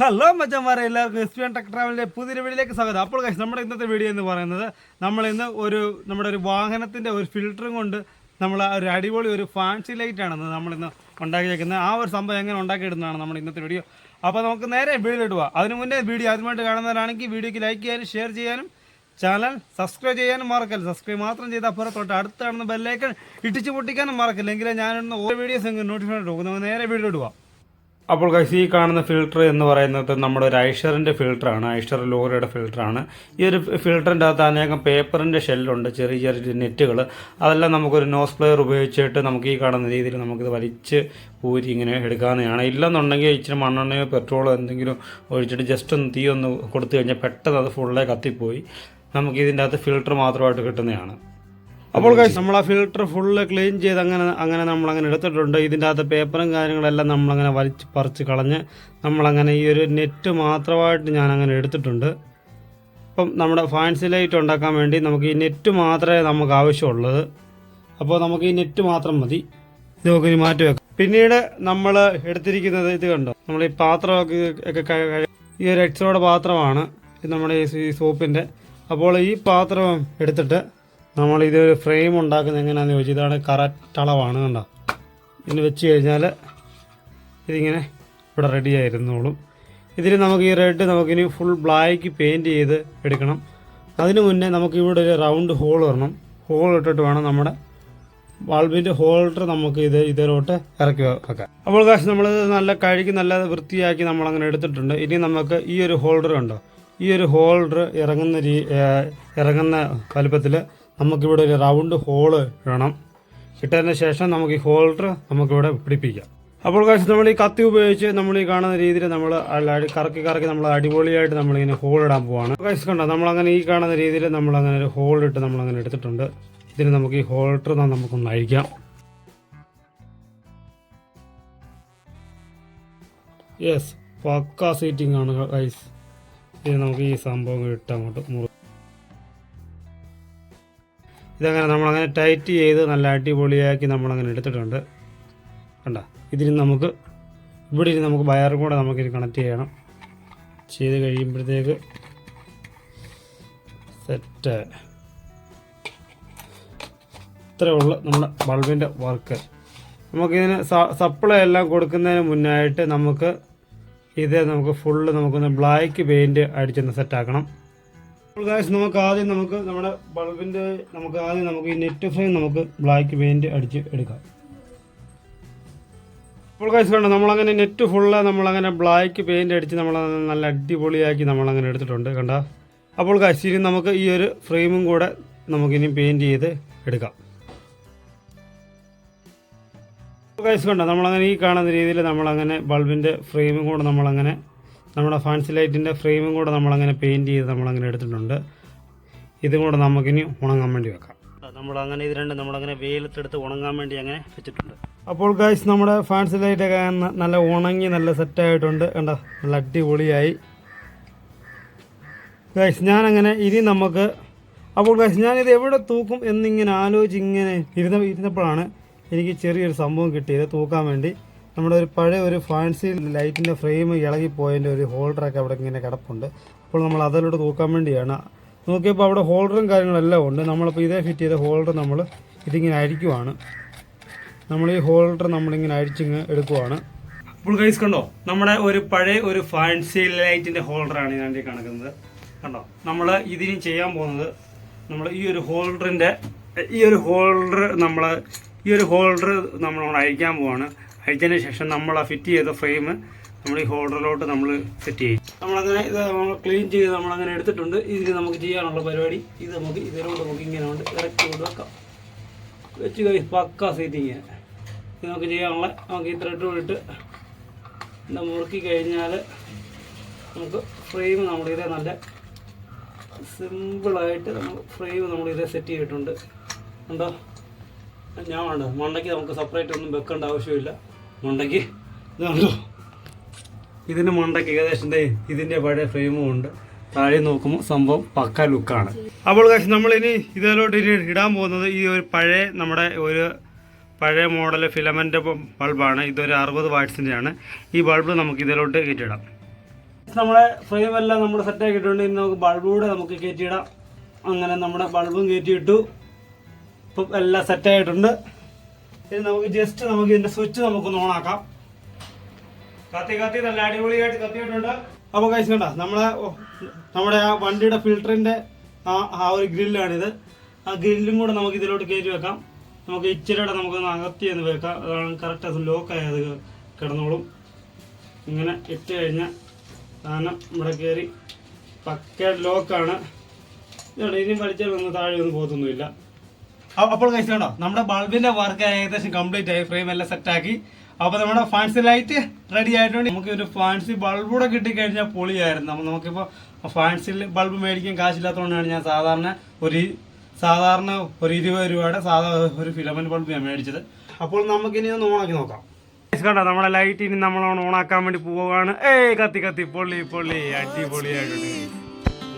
Hello മച്ചന്മാരെ എല്ലാവർക്കും S P N tech ട്രാവലിന്റെ പുതിയൊരു വീഡിയോയിലേക്ക് സ്വാഗതം. അപ്പോൾ കഴിച്ച് നമ്മുടെ ഇന്നത്തെ വീഡിയോ എന്ന് പറയുന്നത് നമ്മൾ ഇന്ന് ഒരു നമ്മുടെ ഒരു വാഹനത്തിന്റെ ഒരു ഫിൽറ്ററും കൊണ്ട് നമ്മൾ ഒരു അടിപൊളി ഒരു ഫാൻസി ലൈറ്റ് ആണ് നമ്മളിന്ന് ഉണ്ടാക്കിയേക്കുന്നത്. ആ ഒരു സംഭവം എങ്ങനെ ഉണ്ടാക്കിയിടുന്നതാണ് നമ്മുടെ ഇന്നത്തെ വീഡിയോ. അപ്പോൾ നമുക്ക് നേരെ വീഡിയോ ഇടുക അതിന് മുന്നേ വീഡിയോ ആദ്യമായിട്ട് കാണുന്നവരാണെങ്കിൽ വീഡിയോക്ക് ലൈക്ക് ചെയ്യാനും ഷെയർ ചെയ്യാനും ചാനൽ സബ്സ്ക്രൈബ് ചെയ്യാനും മറക്കല്ല സബ്സ്ക്രൈബ് മാത്രം ചെയ്താൽ അപ്പുറം തൊട്ട് അടുത്ത് കാണുന്ന ബെല്ലൈക്കൺ ഇട്ടിച്ച് പൊട്ടിക്കാനും മറക്കില്ല എങ്കിലും ഞാനിടുന്ന ഓരോ വീഡിയോസ് നോട്ടിഫിക്കേഷൻ പോകും നമുക്ക് നേരെ വീഡിയോ ഇടുക അപ്പോൾ ഗൈസ് ഈ കാണുന്ന ഫിൽട്ടർ എന്ന് പറയുന്നത് നമ്മുടെ ഒരു ഐഷറിന്റെ ഫിൽറ്ററാണ് ഐഷർ ലോറിയുടെ ഫിൽറ്ററാണ് ഈ ഒരു ഫിൽറ്ററിന്റെ അകത്ത് അനേകം പേപ്പറിന്റെ ഷെല്ലുണ്ട് ചെറിയ ചെറിയ നെറ്റുകൾ അതെല്ലാം നമുക്കൊരു നോസ് പ്ലെയർ ഉപയോഗിച്ചിട്ട് നമുക്ക് ഈ കാണുന്ന രീതിയിൽ നമുക്കിത് വലിച്ച് ഊരി ഇങ്ങനെ എടുക്കാവുന്നതാണ്. ഇല്ലെന്നുണ്ടെങ്കിൽ ഇച്ചിരി മണ്ണെണ്ണയോ പെട്രോളോ എന്തെങ്കിലും ഒഴിച്ചിട്ട് ജസ്റ്റ് ഒന്ന് തീ ഒന്ന് കൊടുത്തു കഴിഞ്ഞാൽ പെട്ടെന്ന് അത് ഫുള്ളേ കത്തിപ്പോയി. നമുക്ക് ഇതിന്റെ അകത്ത് ഫിൽറ്റർ മാത്രമായിട്ട് കിട്ടുന്നതാണ്. അപ്പോൾ നമ്മൾ ആ ഫിൽട്ടർ ഫുള്ള് ക്ലീൻ ചെയ്ത് അങ്ങനെ അങ്ങനെ നമ്മളങ്ങനെ എടുത്തിട്ടുണ്ട്. ഇതിന്റെ അകത്ത് പേപ്പറും കാര്യങ്ങളെല്ലാം നമ്മളങ്ങനെ വലിച്ച് പറിച്ച് കളഞ്ഞ് നമ്മളങ്ങനെ ഈ ഒരു നെറ്റ് മാത്രമായിട്ട് ഞാൻ അങ്ങനെ എടുത്തിട്ടുണ്ട്. അപ്പം നമ്മുടെ ഫാൻസി ലൈറ്റ് ഉണ്ടാക്കാൻ വേണ്ടി നമുക്ക് ഈ നെറ്റ് മാത്രമേ നമുക്ക് ആവശ്യമുള്ളത്. അപ്പോൾ നമുക്ക് ഈ നെറ്റ് മാത്രം മതി. ഇത് നമുക്ക് ഇനി മാറ്റി വെക്കാം. പിന്നീട് നമ്മൾ എടുത്തിരിക്കുന്നത് ഇത് കണ്ടോ? നമ്മൾ ഈ പാത്രമൊക്കെ ഒക്കെ ഈ ഒരു എക്സോയുടെ പാത്രമാണ്. ഇത് നമ്മുടെ ഈ സോപ്പിന്റെ അപ്പോൾ ഈ പാത്രം എടുത്തിട്ട് നമ്മൾ ഇത് ഫ്രെയിം ഉണ്ടാക്കുന്നത് എങ്ങനെയാണെന്ന് ചോദിച്ചാൽ ഇതാണ് കറക്റ്റ് അളവാണ് കണ്ടോ? ഇതിന് വെച്ച് കഴിഞ്ഞാൽ ഇതിങ്ങനെ ഇവിടെ റെഡി ആയിരുന്നോളും. ഇതിൽ നമുക്ക് ഈ റെഡ് നമുക്കിനി ഫുൾ ബ്ലാക്ക് പെയിന്റ് ചെയ്ത് എടുക്കണം. അതിന് മുന്നേ നമുക്ക് ഇവിടെ ഒരു റൗണ്ട് ഹോൾ വരണം. ഹോൾ ഇട്ടിട്ട് വേണം നമ്മുടെ ബൾബിന്റെ ഹോൾഡർ നമുക്ക് ഇത് ഇതിലോട്ട് ഇറക്കി വെക്കാം. അപ്പോൾ കാശ് നമ്മൾ നല്ല കഴുകി നല്ല വൃത്തിയാക്കി നമ്മൾ അങ്ങനെ എടുത്തിട്ടുണ്ട്. ഇനി നമുക്ക് ഈ ഒരു ഹോൾഡർ ഉണ്ടോ ഈ ഒരു ഹോൾഡർ ഇറങ്ങുന്ന രീ ഇറങ്ങുന്ന വലുപ്പത്തിൽ നമുക്കിവിടെ ഒരു റൗണ്ട് ഹോൾ വേണം ഇട്ടതിന് ശേഷം നമുക്ക് ഈ ഹോൾഡർ നമുക്കിവിടെ പിടിപ്പിക്കാം. അപ്പോൾ കാശ് നമ്മൾ ഈ കത്തി ഉപയോഗിച്ച് നമ്മൾ ഈ കാണുന്ന രീതിയിൽ നമ്മൾ കറക്കി കറക്കി നമ്മൾ അടിപൊളിയായിട്ട് നമ്മളിങ്ങനെ ഹോൾ ഇടാൻ പോവാണ്. കാശ് കണ്ടോ? നമ്മളങ്ങനെ ഈ കാണുന്ന രീതിയിൽ നമ്മളങ്ങനെ ഒരു ഹോൾ ഇട്ട് നമ്മളങ്ങനെ എടുത്തിട്ടുണ്ട്. ഇതിന് നമുക്ക് ഈ ഹോൾഡർ നമുക്കൊന്ന് അഴിക്കാം. യെസ് പക്ക സീറ്റിംഗ് ആണ് ഗൈസ് ഇത് നമുക്ക് ഈ സംഭവം ഇട്ട് അങ്ങോട്ട് മുറി ഇതങ്ങനെ നമ്മളങ്ങനെ ടൈറ്റ് ചെയ്ത് നല്ല അടിപൊളിയാക്കി നമ്മളങ്ങനെ എടുത്തിട്ടുണ്ട്. കണ്ട? ഇതിന് നമുക്ക് ഇവിടെ ഇരുന്ന് നമുക്ക് വയറും കൂടെ നമുക്കിത് കണക്ട് ചെയ്യണം. ചെയ്ത് കഴിയുമ്പോഴത്തേക്ക് സെറ്റ് ഇത്രേ ഉള്ളൂ നമ്മുടെ ബൾബിന്റെ വർക്ക് നമുക്കിതിന് സപ്ലൈ എല്ലാം കൊടുക്കുന്നതിന് മുന്നായിട്ട് നമുക്ക് ഇത് നമുക്ക് ഫുള്ള് നമുക്കൊന്ന് ബ്ലാക്ക് പെയിന്റ് അടിച്ചൊന്ന് സെറ്റാക്കണം ഗായ്സ് നമുക്ക് ആദ്യം നമുക്ക് നമ്മുടെ ബൾബിന്റെ നമുക്ക് ആദ്യം നമുക്ക് ഈ നെറ്റ് ഫ്രെയിം നമുക്ക് ബ്ലാക്ക് പെയിന്റ് അടിച്ച് എടുക്കാം. അപ്പോൾ ഗായ്സ് കണ്ടോ? നമ്മളങ്ങനെ നെറ്റ് ഫുള്ള് നമ്മളങ്ങനെ ബ്ലാക്ക് പെയിന്റ് അടിച്ച് നമ്മൾ നല്ല അടിപൊളിയാക്കി നമ്മളങ്ങനെ എടുത്തിട്ടുണ്ട് കണ്ട? അപ്പോൾ ഗായ്സ് ഇനി നമുക്ക് ഈ ഒരു ഫ്രെയിമും കൂടെ നമുക്കിനി പെയിന്റ് ചെയ്ത് എടുക്കാം. ഗൈസ് കണ്ടോ? നമ്മളങ്ങനെ ഈ കാണുന്ന രീതിയിൽ നമ്മളങ്ങനെ ബൾബിന്റെ ഫ്രെയിമും കൂടെ നമ്മളങ്ങനെ നമ്മുടെ ഫാൻസി ലൈറ്റിന്റെ ഫ്രെയിമും കൂടെ നമ്മളങ്ങനെ പെയിന്റ് ചെയ്ത് നമ്മളങ്ങനെ എടുത്തിട്ടുണ്ട്. ഇതും കൂടെ നമുക്കിനി ഉണങ്ങാൻ വേണ്ടി വെക്കാം. നമ്മളങ്ങനെ ഇത് രണ്ട് നമ്മളങ്ങനെ വെയിലത്തെടുത്ത് ഉണങ്ങാൻ വേണ്ടി അങ്ങനെ വെച്ചിട്ടുണ്ട്. അപ്പോൾ ഗൈസ് നമ്മുടെ ഫാൻസി ലൈറ്റൊക്കെ നല്ല ഉണങ്ങി നല്ല സെറ്റായിട്ടുണ്ട് കണ്ട? നല്ല അടിപൊളിയായി. ഗൈസ് ഞാനങ്ങനെ ഇനി നമുക്ക് അപ്പോൾ ഗൈസ് ഞാനിത് എവിടെ തൂക്കും എന്നിങ്ങനെ ആലോചിച്ച് ഇങ്ങനെ ഇരുന്ന ഇരുന്നപ്പോഴാണ് എനിക്ക് ചെറിയൊരു സംഭവം കിട്ടിയത് തൂക്കാൻ വേണ്ടി. നമ്മുടെ ഒരു പഴയ ഒരു ഫാൻസി ലൈറ്റിന്റെ ഫ്രെയിം ഇളകിപ്പോയതിന്റെ ഒരു ഹോൾഡറൊക്കെ അവിടെ ഇങ്ങനെ കിടപ്പുണ്ട്. അപ്പോൾ നമ്മൾ അതിലോട്ട് തൂക്കാൻ വേണ്ടിയാണ്. നോക്കിയപ്പോൾ അവിടെ ഹോൾഡറും കാര്യങ്ങളെല്ലാം ഉണ്ട്. നമ്മളിപ്പോൾ ഇതേ ഫിറ്റ് ചെയ്ത ഹോൾഡർ നമ്മൾ ഇതിങ്ങനെ അഴിക്കുവാണ്. നമ്മൾ ഈ ഹോൾഡർ നമ്മളിങ്ങനെ അഴിച്ചിങ്ങ് എടുക്കുവാണ്. അപ്പോൾ ഗൈസ് കണ്ടോ? നമ്മുടെ ഒരു പഴയ ഒരു ഫാൻസി ലൈറ്റിന്റെ ഹോൾഡറാണ് ഞാൻ കണക്കുന്നത്. കണ്ടോ? നമ്മൾ ഇതിന് ചെയ്യാൻ പോകുന്നത് നമ്മൾ ഈ ഒരു ഹോൾഡറിന്റെ ഈ ഒരു ഹോൾഡർ നമ്മൾ ഈ ഒരു ഹോൾഡർ നമ്മൾ അഴിക്കാൻ പോവാണ്. അഴിച്ചതിന് ശേഷം നമ്മൾ ആ ഫിറ്റ് ചെയ്ത ഫ്രെയിം നമ്മൾ ഈ ഹോൾഡറിലോട്ട് നമ്മൾ സെറ്റ് ചെയ്യും. നമ്മളങ്ങനെ ഇത് നമ്മൾ ക്ലീൻ ചെയ്ത് നമ്മളങ്ങനെ എടുത്തിട്ടുണ്ട്. ഇതിന് നമുക്ക് ചെയ്യാനുള്ള പരിപാടി ഇത് നമുക്ക് ഇതിലോട്ട് നമുക്ക് ഇങ്ങനെ കൊണ്ട് ഇറക്കി കൊണ്ട് വെക്കാം. വെച്ച് കഴി പക്ക സീറ്റിങ്. ഇത് നമുക്ക് ചെയ്യാനുള്ള നമുക്ക് ഈ ത്രെഡ് ഇട്ട് മുറുക്കി കഴിഞ്ഞാൽ നമുക്ക് ഫ്രെയിം നമ്മളിതേ നല്ല സിമ്പിളായിട്ട് നമ്മൾ ഫ്രെയിം നമ്മളിതേ സെറ്റ് ചെയ്തിട്ടുണ്ട്. ഉണ്ടോ ഞാൻ വേണ്ട. മണ്ടയ്ക്ക് നമുക്ക് സെപ്പറേറ്റ് ഒന്നും വെക്കേണ്ട ആവശ്യമില്ല. മണ്ടയ്ക്ക്. ഇതാണല്ലോ ഇതിന്റെ ഇതിന് മണ്ടയ്ക്ക് ഏകദേശം ഇതിന്റെ പഴയ ഫ്രെയിമും ഉണ്ട്. താഴെ നോക്കുമ്പോൾ സംഭവം പക്ക ലുക്കാണ് അപ്പോൾ കാശ് നമ്മളിനി ഇതിലോട്ട് ഇനി ഇടാൻ പോകുന്നത് ഈ ഒരു പഴയ നമ്മുടെ ഒരു പഴയ മോഡൽ ഫിലമെന്റ് ബൾബാണ് ഇതൊരു അറുപത് വാട്ട്സിന്റെയാണ് ഈ ബൾബ് നമുക്ക് ഇതിലോട്ട് കയറ്റിയിടാം. നമ്മുടെ ഫ്രെയിം എല്ലാം നമ്മൾ സെറ്റ് ആക്കിയിട്ടുണ്ട് ഇനി നമുക്ക് ബൾബൂടെ നമുക്ക് കയറ്റിയിടാം. അങ്ങനെ നമ്മുടെ ബൾബും കയറ്റിയിട്ടു. ഇപ്പം എല്ലാം സെറ്റ് ആയിട്ടുണ്ട്. ഇനി നമുക്ക് ജസ്റ്റ് നമുക്ക് ഇതിന്റെ സ്വിച്ച് നമുക്കൊന്ന് ഓണാക്കാം കത്തി കത്തി നല്ല അടിപൊളിയായിട്ട് കത്തിയിട്ടുണ്ട്. അപ്പോൾ കഴിച്ചു കണ്ട നമ്മളെ നമ്മുടെ ആ വണ്ടിയുടെ ഫിൽറ്ററിന്റെ ആ ആ ഒരു ഗ്രില്ലാണിത്. ആ ഗ്രില്ലും കൂടെ നമുക്ക് ഇതിലോട്ട് കയറ്റി വെക്കാം. നമുക്ക് ഇച്ചിരിയുടെ നമുക്കൊന്ന് അകത്തി എന്ന് വെക്കാം. അതാണ് കറക്റ്റ് അത് ലോക്കായത് കിടന്നോളും. ഇങ്ങനെ ഇട്ട് കഴിഞ്ഞാൽ സാധനം ഇവിടെ കയറി പക്ക ലോക്കാണ് ഇതാണ് ഇനിയും വലിച്ചാൽ ഒന്നും താഴെ ഒന്നും പോകത്തൊന്നുമില്ല. അപ്പോൾ കണ്ടോ നമ്മുടെ ബൾബിന്റെ വർക്ക് ഏകദേശം കംപ്ലീറ്റ് ആയി ഫ്രെയിം എല്ലാം സെറ്റ് ആക്കി. അപ്പൊ നമ്മുടെ ഫാൻസി ലൈറ്റ് റെഡി ആയിട്ടുണ്ട്. നമുക്ക് ഒരു ഫാൻസി ബൾബൂടെ കൂടെ കിട്ടിക്കഴിഞ്ഞാൽ പൊളിയായിരുന്നു. അപ്പൊ നമുക്കിപ്പോ ഫാൻസി ബൾബ് മേടിക്കാൻ കാശില്ലാത്തതുകൊണ്ടാണ് ഞാൻ സാധാരണ ഒരു സാധാരണ ഒരു ഇരുപത് രൂപയുടെ സാധാരണ ഒരു ഫിലമെന്റ് ബൾബ് ഞാൻ മേടിച്ചത്. അപ്പോൾ നമുക്കിനി ഒന്ന് ഓണാക്കി നോക്കാം. കണ്ടോ നമ്മുടെ ലൈറ്റ് ഇനി നമ്മൾ ഓണാക്കാൻ വേണ്ടി പോവാണ്. ഏയ് കത്തി കത്തി പൊള്ളി പൊള്ളി അടിപൊളിയായിട്ടുണ്ട്.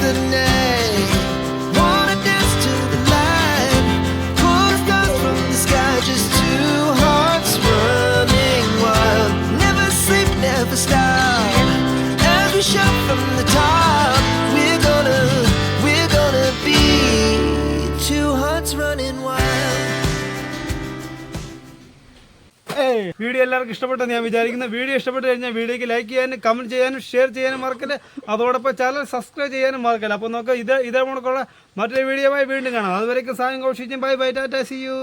The night, video എല്ലാവർക്കും ഇഷ്ടപ്പെട്ടെന്ന് ഞാൻ വിചാരിക്കുന്നു. വീഡിയോ ഇഷ്ടപ്പെട്ട് കഴിഞ്ഞാൽ വീഡിയോക്ക് ലൈക്ക് ചെയ്യാനും കമന്റ് ചെയ്യാനും ഷെയർ ചെയ്യാനും മറക്കല്ല? അതോടൊപ്പം ചാനൽ സബ്സ്ക്രൈബ് ചെയ്യാനും മറക്കല്ല? അപ്പോൾ നോക്കാം ഇത് ഇതേ കണക്കുള്ള മറ്റൊരു വീഡിയോയുമായി വീണ്ടും കാണാം. അതുവരേക്കും സായം കോഷിച്ചും bye bye tata see you